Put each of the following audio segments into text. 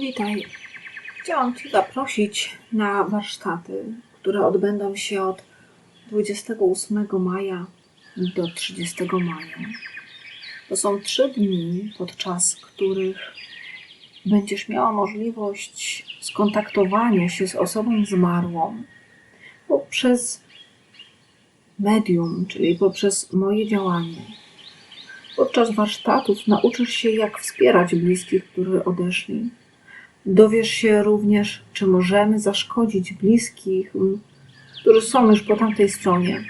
Witaj. Chciałam Cię zaprosić na warsztaty, które odbędą się od 28 maja do 30 maja. To są trzy dni, podczas których będziesz miała możliwość skontaktowania się z osobą zmarłą poprzez medium, czyli poprzez moje działanie. Podczas warsztatów nauczysz się, jak wspierać bliskich, którzy odeszli. Dowiesz się również, czy możemy zaszkodzić bliskich, którzy są już po tamtej stronie,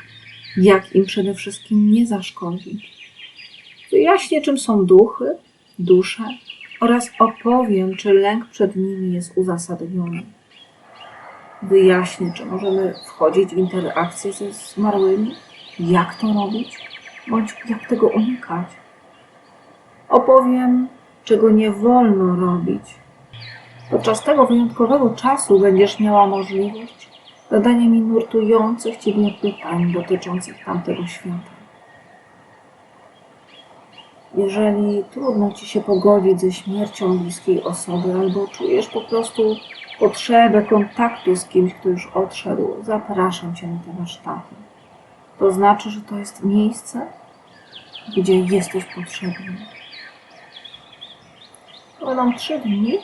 jak im przede wszystkim nie zaszkodzić. Wyjaśnię, czym są duchy, dusze oraz opowiem, czy lęk przed nimi jest uzasadniony. Wyjaśnię, czy możemy wchodzić w interakcje ze zmarłymi, jak to robić, bądź jak tego unikać. Opowiem, czego nie wolno robić. Podczas tego wyjątkowego czasu będziesz miała możliwość zadania mi nurtujących Ciebie pytań dotyczących tamtego świata. Jeżeli trudno Ci się pogodzić ze śmiercią bliskiej osoby, albo czujesz po prostu potrzebę kontaktu z kimś, kto już odszedł, zapraszam Cię na te warsztaty. To znaczy, że to jest miejsce, gdzie jesteś potrzebny. Będą trzy dni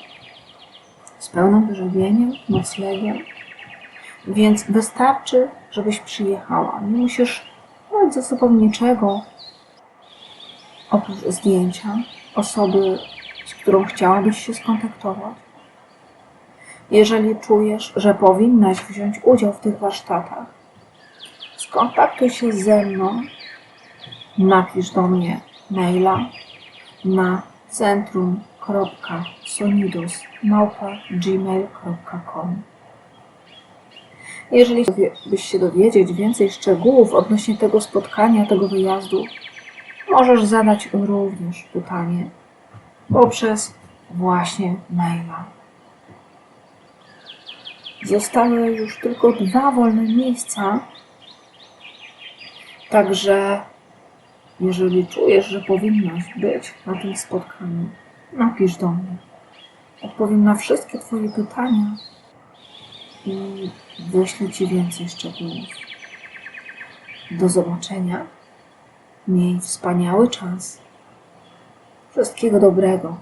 z pełnym wyżywieniem, noclegiem, więc wystarczy, żebyś przyjechała. Nie musisz brać ze sobą niczego oprócz zdjęcia osoby, z którą chciałabyś się skontaktować. Jeżeli czujesz, że powinnaś wziąć udział w tych warsztatach, skontaktuj się ze mną, napisz do mnie maila na centrum.sonidus.gmail.com Jeżeli byś się dowiedzieć więcej szczegółów odnośnie tego spotkania, tego wyjazdu, możesz zadać również pytanie poprzez właśnie maila. Zostały już tylko dwa wolne miejsca, także jeżeli czujesz, że powinnaś być na tym spotkaniu, napisz do mnie. Odpowiem na wszystkie Twoje pytania i wyślę Ci więcej szczegółów. Do zobaczenia. Miej wspaniały czas. Wszystkiego dobrego.